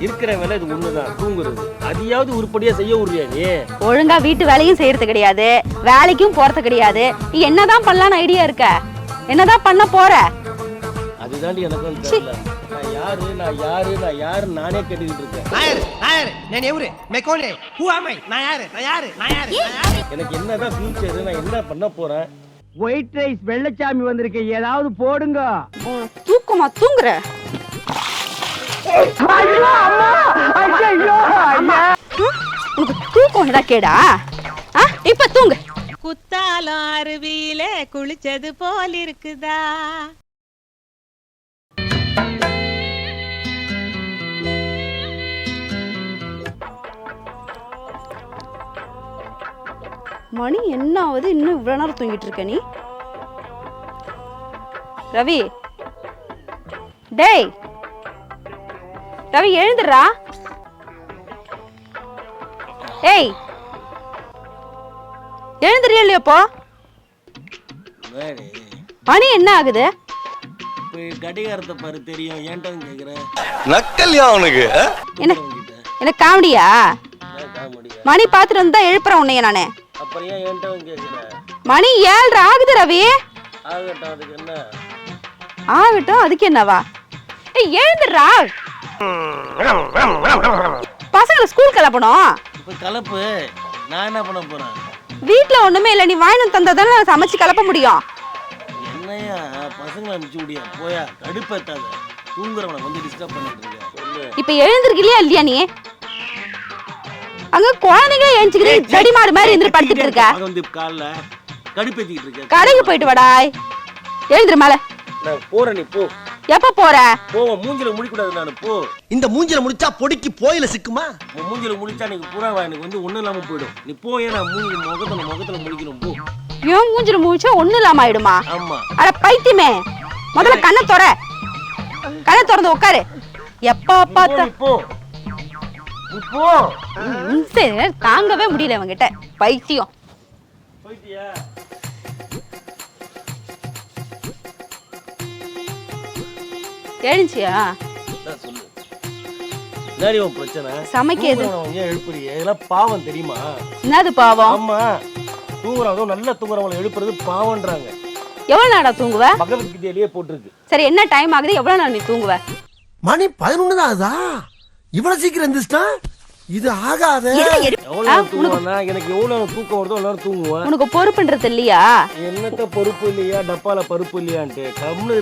இருக்கிற வேலை இது ஒண்ணுதான் தூங்குறது. அதையாவது உருப்படியா செய்ய நீ? ஒழுங்கா வீட்டு வேலையும் செய்யறது கிடையாது. வேலைக்கும் போறது கிடையாது. நீ என்னதான் பண்ணலாம்னு ஐடியா இருக்க? என்னதான் பண்ண போற? அதுதாண்டி எனக்கும் தெரியல. நான் யாரு நான் யாரு நான் யாரு நானே கேட்டுக்கிட்டு இருக்கேன். நாயர் நாயர் நான் எவரு? மெக்கோனே. ஹூ ஆமை நான் யாரு? நான் யாரு? நான் யாரு? நான் யாரு? எனக்கு என்னதான் ஃபியூச்சர் நான் என்ன பண்ண போறேன்? ஒயிட் ரைஸ் வெள்ளச்சாமி வந்திருக்கு. ஏதாவது போடுங்க. தூக்கமா? தூங்குற? தூக்கம் கேடா? ஆ, இப்ப தூங்கு. குத்தாலம் அருவியில குளிச்சது போல் இருக்குதா? மணி என்ன ஆகுது இன்னும் இவ்வளவு நேரம் தூங்கிட்டு இருக்க நீ? ரவி! டேய்! ரவி எழுந்துடுறா. ஏய் எழுந்துறியா இல்லையாப்போ மணி என்ன ஆகுது? கடிகாரத்தை பாரு தெரியும். ஏன்டா கேட்குறேன் நக்கல்யா அவனுக்கு? என்ன எனக்கு காமெடியா? மணி பார்த்துட்டு வந்து தான் எழுப்புறேன் உன்னைய நானு. அப்புறம் ஏன் ஏன்டா கேட்குறேன் மணி ஏழ்ரை ஆகுது ரவி. ஆகட்டும் அதுக்கு என்ன? ஆகட்டும் அதுக்கு என்னவா? ஏய் எழுந்துடுறா. பசங்களை ஸ்கூல் கிளப்பணும். இப்போ கலப்பு நான் என்ன பண்ண போறேன்? வீட்ல ஒண்ணுமே இல்ல நீ வாங்கிட்டு தந்தா தானே நான் சமைச்சு கிளப்ப முடியும். என்னையா பசங்களை அனுப்பிச்சு விடியா? போயா கடுப்பேத்தாத. தூங்குறவனை வந்து டிஸ்டர்ப் பண்ணிட்டு இருக்க இப்ப எழுந்திருக்கலையா இல்லையா நீ? அங்க குழந்தைங்க எழுந்துக்கிறீங்க செடி மாடு மாதிரி இருந்து படுத்துட்டு இருக்க. அது வந்து காலைல கடுப்பேத்திக்கிட்டு இருக்க கடைக்கு போயிட்டு வாடாய் எழுந்துரு மேல. நான் போறேன் நீ போ. எப்ப போற? போவோம் மூஞ்சில முடிக்கூடாது நான் போ. இந்த மூஞ்சில முடிச்சா பொடிக்கு போயில சிக்குமா? உன் மூஞ்சில முடிச்சா எனக்கு புறாவா? எனக்கு வந்து ஒண்ணும் இல்லாம போயிடும். நீ போயே நான் மூஞ்சி முகத்துல முகத்துல முடிக்கணும் போ. ஏன் மூஞ்சில மூச்சா ஒண்ணு இல்லாம ஆயிடுமா? ஆமா. அட பைத்தியமே. முதல்ல கண்ணை தொற கண்ணை திறந்து உட்காரு எப்ப போ, பார்த்தா? போ. நீ போ. தாங்கவே முடியல இவங்கிட்ட. பைத்தியம். போயிட்டியா எழுந்துச்சியா? என்னடி உன் பிரச்சனை? சமைக்கிறது. தூங்குறவன் ஏன் இதெல்லாம் பாவம் தெரியுமா? என்னது பாவம்? ஆமா. தூங்குறவங்க நல்ல தூங்குறவங்களை எழுப்புறது பாவம்ன்றாங்க. எவ்வளவு நேரா தூங்குவ? பகவத்கீதையிலேயே போட்டிருக்கு. சரி என்ன டைம் ஆகுது? எவ்வளவு நேரம் நீ தூங்குவ? மணி பதினொன்னு தான் ஆகுதா? இவ்வளவு சீக்கிரம் எந்திரிச்சிட்டா? இது ஆகாத. எனக்கு எவ்வளவு தூக்கம் வருதோ நேரம் தூங்குவேன். உனக்கு பொறுப்புன்றது இல்லையா? என்னத்த பருப்பு இல்லையா? டப்பால பருப்பு இல்லையான்ட்டு. கம்னு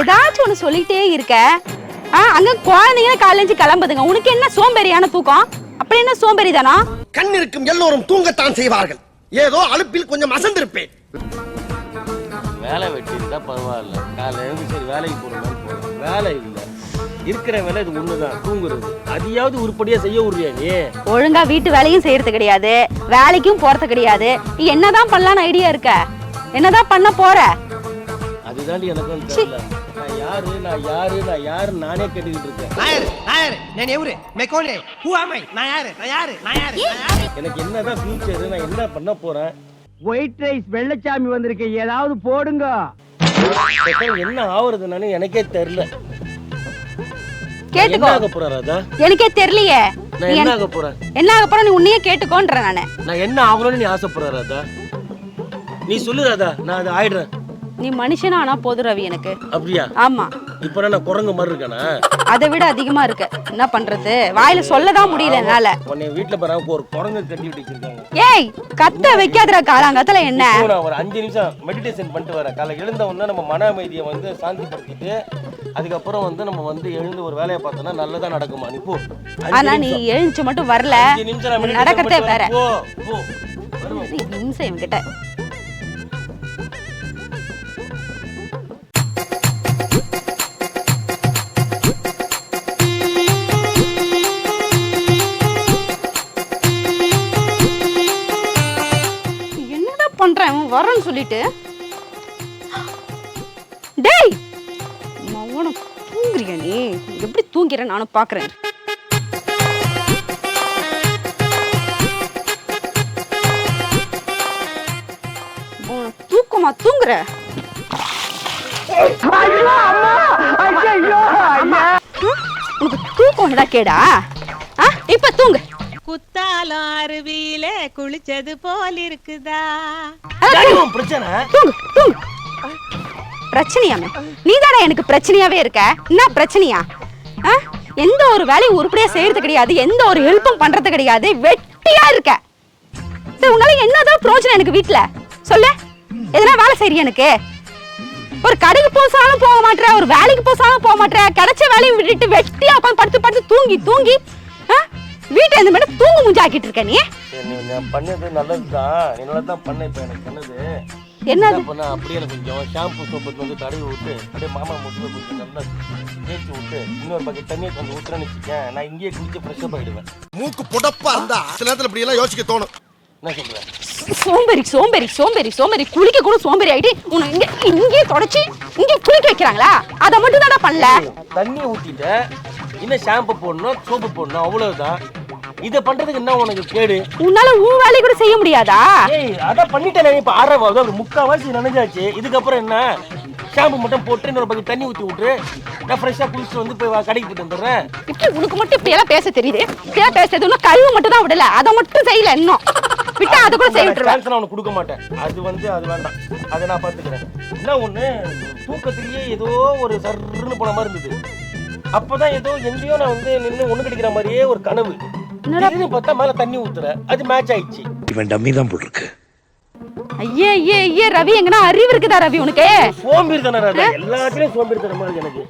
ஏதாச்சும் ஒண்ணு சொல்லிட்டே இருக்க. ஆ அங்க குழந்தைங்க காலேஜ் கிளம்புதுங்க. உனக்கு என்ன சோம்பேறியான தூக்கம்? அப்படி என்ன சோம்பேறி தானா? கண் இருக்கும் எல்லோரும் தூங்கத்தான் செய்வார்கள். ஏதோ அலுப்பில் கொஞ்சம் அசந்திருப்பேன். வேலை வெட்டி இருந்தா பரவாயில்ல காலையில சரி வேலைக்கு போறேன் வேலை இல்லை. இருக்கிற வேலை இது ஒண்ணுதான் தூங்குறது. அதையாவது உருப்படியா செய்ய விடுறியா நீ? ஒழுங்கா வீட்டு வேலையும் செய்யறது கிடையாது. வேலைக்கும் போறது கிடையாது. நீ என்னதான் பண்ணலாம்னு ஐடியா இருக்க? என்னதான் பண்ண போற? அதுதாண்டி எனக்கும் தெரியல. நான் யாரு நான் யாரு நான் யாரு நானே கேட்டுக்கிட்டு இருக்கேன். நாயர் நாயர் நான் எவரு? மெக்கோனே ஹூ ஆமை நான் யாரு? நான் யாரு? நான் யாரு? நான் யாரு? எனக்கு என்னதான் ஃபியூச்சர் நான் என்ன பண்ண போறேன்? ஒயிட் ரைஸ் வெள்ளச்சாமி வந்திருக்கு. ஏதாவது போடுங்க. என்ன ஆவறது நானு எனக்கே தெரியல. என்ன கேட்டுக்கோ ராதா எனக்கே தெரியலையே. நான் என்ன என்ன- ஆக போறேன்? என்ன ஆக போற நீ உன்னையே கேட்டுக்கோன்ற நானு. நான் என்ன ஆகணும்னு நீ ஆசைப்படுற ராதா நீ சொல்லு ராதா நான் அதை ஆயிடுறேன். நீ மனுஷனா ஆனா போதும் ரவி எனக்கு. அப்படியா? ஆமா. இப்ப நான் குரங்கு மாதிரி இருக்கானா? அதை விட அதிகமா இருக்கு. என்ன பண்றது? வாயில சொல்லதான் முடியல என்னால. உன்னை வீட்டுல பாரு ஒரு குரங்கு கட்டி வச்சிருக்காங்க ஏய் கத்த வைக்காதடா காலாங்கத்துல என்ன? நான் ஒரு அஞ்சு நிமிஷம் மெடிடேஷன் பண்ணிட்டு வரேன் காலை எழுந்த உடனே நம்ம மன அமைதியை வந்து சாந்திப்படுத்திட்டு அதுக்கப்புறம் வந்து நம்ம வந்து எழுந்து ஒரு வேலையை பார்த்தோம்னா நல்லதா நடக்குமா? நீ போ. ஆனா நீ. எழுந்துச்சு மட்டும் வரல. நடக்கத்தே வேற. போ போ. நிமிஷம் இவன்கிட்ட. வரேன்னு சொல்லிட்டு. டேய் மவனம் தூங்குறியா நீ? எப்படி தூங்கிறேன் நானும் பாக்குறேன். உனக்கு தூக்கமா தூங்குற? உனக்கு தூக்கம் கேடா? இப்ப தூங்கு. குத்தாலம் அருவியில குளிச்சது போல் இருக்குதா? யாரு உன் பிரச்சனை. தூங்கு தூங்கு. பிரச்சனையாமே நீ எனக்கு பிரச்சனையாவே இருக்க? என்ன பிரச்சனையா? எந்த ஒரு வேலையும் உருப்படியா செய்யறது கிடையாது. எந்த ஒரு ஹெல்ப்பும் பண்றது கிடையாது. வெட்டியா இருக்க. சரி உன்னால என்னதான் பிரயோஜனம் எனக்கு வீட்ல? சொல்லு. எதனா வேலை செய்றியா எனக்கு? ஒரு கடைக்கு போசாலும் போக மாட்டேற ஒரு வேலைக்கு போசாலும் போக மாட்டேற கிடைச்ச வேலையை விட்டுட்டு வெட்டியா உட்காந்து படுத்து படுத்து தூங்கி தூங்கி? வீட்டை இந்த மாதிரி தூங்கு முஞ்சாக்கிட்டு இருக்க நீ? பண்ணது நல்லதுதான் நல்லா தான் பண்ண இப்ப எனக்கு பண்ணது. என்னது? என்ன பண்ண? அப்படியே கொஞ்சம் ஷாம்பு சோப்பு வந்து தடவி விட்டு அப்படியே மாமா முட்டுல கொஞ்சம் நல்லா தேய்ச்சி விட்டு இன்னொரு பக்கெட் தண்ணியை கொஞ்சம் ஊத்துறேன்னு வச்சுக்கேன். நான் இங்கேயே குளிச்சு ஃப்ரெஷ்அப் ஆயிடுவேன். மூக்கு புடப்பா இருந்தா சில நேரத்துல இப்படி எல்லாம் யோசிக்க தோணும். என்ன சொல்றேன்? சோம்பேறி சோம்பேறி சோம்பேறி சோம்பேறி. குளிக்க கூட சோம்பேறி ஆயிட்டு உன்னை இங்க இங்கே தொடச்சி இங்கே குளிக்க வைக்கிறாங்களா? அதை மட்டும் தானே பண்ணல? தண்ணியை ஊத்திட்ட இன்னும் ஷாம்பு போடணும் சோப்பு போடணும் அவ்வளவுதான். இதை பண்றதுக்கு என்ன உனக்கு கேடு? உன்னால உன் வேலையை கூட செய்ய முடியாதா? ஏய் அதான் பண்ணிட்டேன் இப்ப ஆறாவது ஒரு முக்காவாசி நினைஞ்சாச்சு. இதுக்கப்புறம் என்ன? ஷாம்பு மட்டும் போட்டு இன்னொரு பக்கம் தண்ணி ஊத்தி விட்டு நான் ஃப்ரெஷ்ஷா குளிச்சுட்டு வந்து போய் கடைக்கு போயிட்டு வந்துடுறேன். இப்படி உனக்கு மட்டும் இப்படி எல்லாம் பேச தெரியுது? இப்படியெல்லாம் பேசுறது இன்னும் கழுவு மட்டும் தான் விடல. அதை மட்டும் செய்யல இன்னும். விட்டா அதை கூட செய்ய விட்டுருவேன். நான் உனக்கு கொடுக்க மாட்டேன். அது வந்து அது வேண்டாம். அதை நான் பார்த்துக்கிறேன். என்ன ஒண்ணு? தூக்கத்திலேயே ஏதோ ஒரு சர்ன்னு போன மாதிரி இருந்தது. அப்பதான் ஏதோ எங்கேயோ நான் வந்து நின்று ஒண்ணு கிடைக்கிற மாதிரியே ஒரு கனவு. திடீர்னு பார்த்தா மேல தண்ணி ஊத்துற. அது மேட்ச் ஆயிடுச்சு. இவன் டம்மி தான் போட்டிருக்கு. ஐயே ஐயே ஐயே ரவி எங்கன்னா அறிவு இருக்குதா ரவி உனக்கு? சோம்பேறி தானே ராதா எல்லாத்துலயும் சோம்பேறி தன மாதிரி எனக்கு.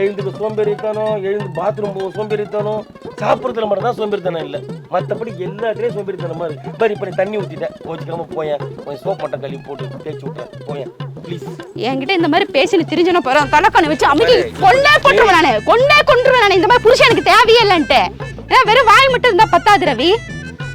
எழுந்துக்கு சோம்பேறித்தனம் எழுந்து பாத்ரூம் போக சோம்பேறித்தனம். சாப்பிட்றதுல மட்டும் தான் சோம்பேறித்தனம் இல்லை. மற்றபடி எல்லாத்துலயும் சோம்பேறித்தனமா இருக்கு. பாரு இப்போ நீ தண்ணி ஊத்திட்டேன் கோச்சிக்காம போயேன். கொஞ்சம் சோப் மட்டும் கழுவி போட்டு தேய்ச்சி விட்டேன். போயேன். ப்ளீஸ் என்கிட்ட இந்த மாதிரி பேசி நீ திரிஞ்சன போறோம் தலைக்கண்ணு வச்சு அமைதி கொண்டே கொண்டுருவேன் நானு. கொண்டே கொண்டுருவேன் நானு. இந்த மாதிரி புருஷன் எனக்கு தேவையே இல்லைன்ட்டு. ஏன்னா வெறும் வாய் மட்டும் இருந்தா பத்தாது ரவி.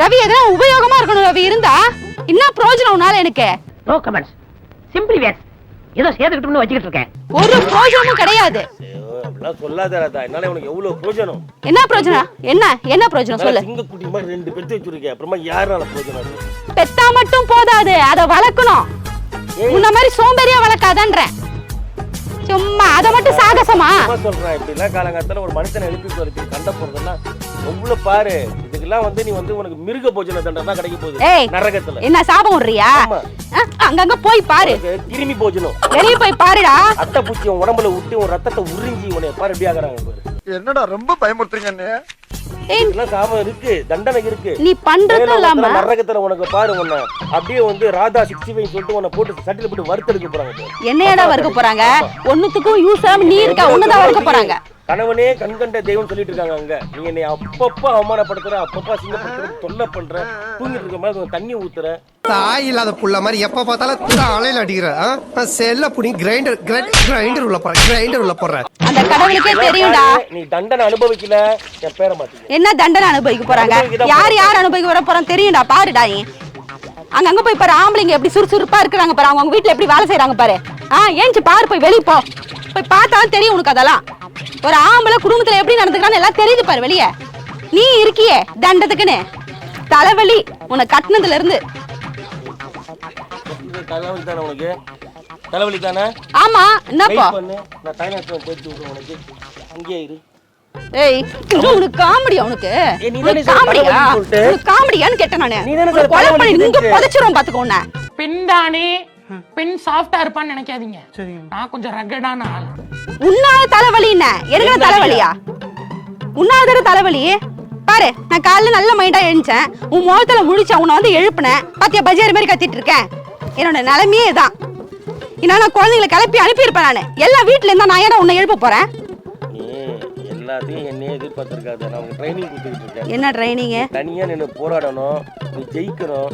ரவி எதனா உபயோகமா இருக்கணும் ரவி இருந்தா என்ன பிரயோஜனம் உன்னால எனக்கு? நோ கமெண்ட்ஸ் சிம்பிளி வேஸ் ஏதோ சேர்த்துக்கிட்டோம்னு வச்சுக்கிட்டு இருக்கேன். ஒரு பிரயோஜனமும் கிடையாது. ஐயோ அப்படிலாம் சொல்லாத ராதா என்னால உனக்கு எவ்வளவு பிரயோஜனம் என்ன பிரயோஜனம் என்ன என்ன பிரயோஜனம் சொல்லு. சிங்கக்குட்டி மாதிரி ரெண்டு பெத்து வச்சிருக்கேன் அப்புறமா யாருனால பிரயோஜனம் இருக்கு? பெத்தா மட்டும் போதாது அதை வளர்க்கணும். உன்ன மாதிரி சோம்பேறியா வளர்க்காதன்றேன். சும்மா அதை மட்டும் சாகசமா? சொல்றேன் காலங்காலத்துல ஒரு மனுஷனை எழுப்பி போறது சண்டை போடுறதெல்லாம் எவ்வளவு பாரு. இதுக்கெல்லாம் வந்து நீ வந்து உனக்கு மிருக போஜன தண்டனை தான் கிடைக்க போகுது. நரகத்துல. என்ன சாபம் விடுறியா? அங்கங்க போய் பாரு. கிருமி போஜனம். வெளிய போய் பாருடா. அட்டை பூச்சி உன் உடம்புல விட்டு உன் ரத்தத்தை உறிஞ்சி உன்னை பாரு எப்படி ஆகுறாங்க பாரு. என்னடா ரொம்ப பயமுறுத்துறீங்க அண்ணே ஏய் இதெல்லாம் சாபம் இருக்கு. தண்டனை இருக்கு. நீ பண்றது இல்லாம நரகத்துல உனக்கு பாரு உன்னை. அப்படியே வந்து ராதா சிக்ஸ்டி ஃபைவ் சொல்லிட்டு உன்னை போட்டு சட்டில போட்டு வறுத்தெடுக்க போறாங்க. பாரு. என்னையடா வறுக்க போறாங்க? ஒண்ணுத்துக்கும் யூஸ் ஆகாம நீ இருக்க? ஒண்ணுதான் வறுக்க போறாங்க. கணவனே கண் கண்ட தெய்வம் சொல்லிட்டு இருக்காங்க அங்க. நீ என்னை அப்பப்ப அவமானப்படுத்துற அப்பப்ப அசிங்கப்படுத்துற தொல்லை பண்ற தூங்கிட்டு இருக்க மாதிரி தண்ணி ஊத்துற. தாய் இல்லாத புள்ள மாதிரி எப்ப பார்த்தாலும் தலையில அடிக்கிற செல்ல புடி கிரைண்டர் கிரைண்டர் உள்ள போறேன் கிரைண்டர் உள்ள போடுறேன் அந்த கடவுளுக்கே தெரியும்டா. நீ தண்டனை அனுபவிக்கல என் பேரை மாத்தீங்க என்ன தண்டனை அனுபவிக்க போறாங்க? யார் யார் அனுபவிக்க வர போறாங்க தெரியும்டா பாருடா நீ. அங்க அங்க போய் பாரு ஆம்பளைங்க எப்படி சுறுசுறுப்பா இருக்கிறாங்க பாரு அவங்க வீட்டுல எப்படி வேலை செய்றாங்க பாரு. ஆ ஏஞ்சி பாரு போய் வெளிய போ. போய் பார்த்தாலும் தெரியும் உனக்கு அதெல்லாம். ஒரு ஆம்பளை குடும்பத்துல எப்படி நடந்துக்கிறான்னு எல்லாம் தெரியுது பாரு வெளிய. நீ இருக்கியே தண்டத்துக்குன்னு. தலைவலி உன்னை கட்டினதுல இருந்து. தலைவலி தானே உனக்கு? தலைவலி தானே? ஆமா என்னப்பா நான் தைலத்தை தேய்ச்சி விடுறேன் உனக்கு. அங்கேயே இரு. ஏய் உனக்கு காமெடியா காமெடியான்னு கேட்டேன் நானு. கொலை பண்ணி இங்க. புதைச்சிரும் பாத்துக்கோ உன்னை. பெண் சாஃப்டா இருப்பான்னு நினைக்காதீங்க. நான் கொஞ்சம் ரகடான ஆள். உன்னால தலைவலி என்ன எனக்கு என்ன தலைவலியா? உன்னால தானே தலைவலி? பாரு நான் காலைல நல்ல மைண்டா எழுந்தேன் உன் முகத்துல முழிச்சேன் உன்னை வந்து எழுப்புனேன். பாத்தியா பஜாரி மாதிரி கத்திட்டு இருக்கேன். என்னோட நிலைமையே இதான். இன்னும் நான் குழந்தைங்களை கிளப்பி அனுப்பியிருப்பேன் நான். எல்லாம் வீட்டுல இருந்தா நான் ஏன்னா உன்னை எழுப்ப போறேன்? எல்லாத்தையும் என்னையே எதிர்பார்த்திருக்காது. நான் உனக்கு ட்ரைனிங் கொடுத்துக்கிட்டு இருக்கேன். என்ன ட்ரைனிங்கு தனியா நின்று போராடணும். நீ ஜெயிக்கணும்.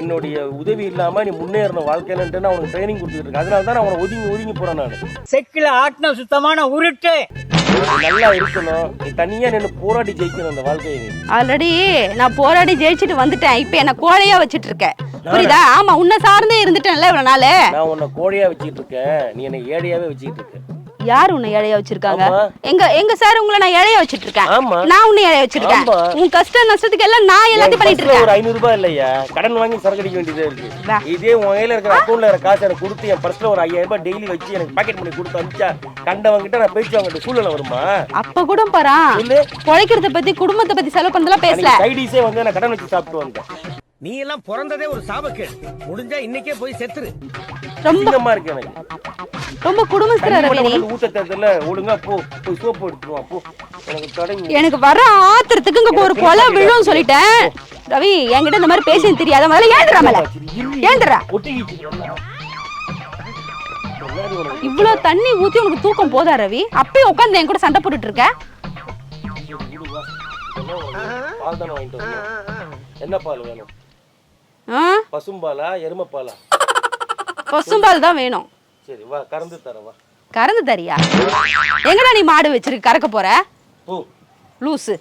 என்னுடைய உதவி இல்லாம நீ முன்னேறணும். வாழ்க்கையிலன்ட்டு நான் உனக்கு ட்ரைனிங் கொடுத்துட்டு இருக்கேன். அதனால தான் நான் உனக்கு ஒதுங்கி ஒதுங்கி போறேன் நான். செக்கில ஆட்டின சுத்தமான உருட்டு. நல்லா இருக்கணும். நீ தனியா நின்று போராடி ஜெயிக்கணும் அந்த வாழ்க்கையை ஆல்ரெடி நான் போராடி ஜெயிச்சுட்டு வந்துட்டேன். இப்ப என்ன கோழையா வச்சிட்டு இருக்க புரியுதா? ஆமா உன்னை சார்ந்தே இருந்துட்டேன்ல இவ்வளவு நாள். நான் உன்னை கோழையா வச்சுக்கிட்டு இருக்கேன். நீ என்னை ஏழையாவே வச்சுக்கிட்டு இருக்க. யார் உன்னை இழைய வச்சிருக்காங்க. எங்க எங்க சார் உங்களை நான் இழைய வச்சிட்டு இருக்கேன். நான் உன்னை இழைய வச்சிருக்கேன். உன் கஷ்ட நஷ்டத்துக்கு எல்லாம் நான் எல்லாத்தையும் பண்ணிட்டு இருக்கேன் ஒரு ஐநூறு ரூபாய் இல்லையா கடன் வாங்கி சரக்கு அடிக்க வேண்டியதா. இருக்கு இதே உன் கையில இருக்கிற அக்கௌண்ட்ல இருக்கிற காசு எனக்கு கொடுத்து என் பர்ஸ்ல ஒரு ஐயாயிரம் ரூபாய் டெய்லி வச்சு எனக்கு பாக்கெட் பண்ணி கொடுத்து அனுப்பிச்சா கண்டவங்கிட்ட நான் பேச்சு வாங்கிட்ட சூழ்நிலை வருமா அப்ப கூட பாரா. பொழைக்கிறத பத்தி குடும்பத்தை பத்தி செலவு பண்ணதெல்லாம் பேசல சைடிஸே வந்து நான் கடன் வச்சு சாப்பிட்டு வந்தேன் நீ எல்லாம் பிறந்ததே ஒரு சாபக்கேடு. முடிஞ்சா இன்னைக்கே போய் செத்துரு. ரொம்ப இருக்கு எனக்கு. ரொம்ப குடும்பஸ்தர ஊத்த தேர்தல ஒழுங்கா போ போய் சோப்பு எடுத்துட்டு வா போ. எனக்கு வர ஆத்திரத்துக்கு இங்க ஒரு கொலை விழும் சொல்லிட்டேன். ரவி என்கிட்ட இந்த மாதிரி பேச தெரியாத முதல்ல ஏந்துடா மேல. ஏந்துடா இவ்வளவு தண்ணி ஊத்தி உனக்கு தூக்கம் போதா ரவி? அப்பயே உட்காந்து என் கூட சண்டை போட்டுட்டு இருக்க. என்ன பால் வேணும்? பசும்பாலா எருமைப்பாலா? பசும்பால் தான் வேணும். சரி வா கறந்து தரேன் வா. கறந்து தரியா? எங்கடா நீ மாடு வச்சிருக்க கறக்க போற? லூசு.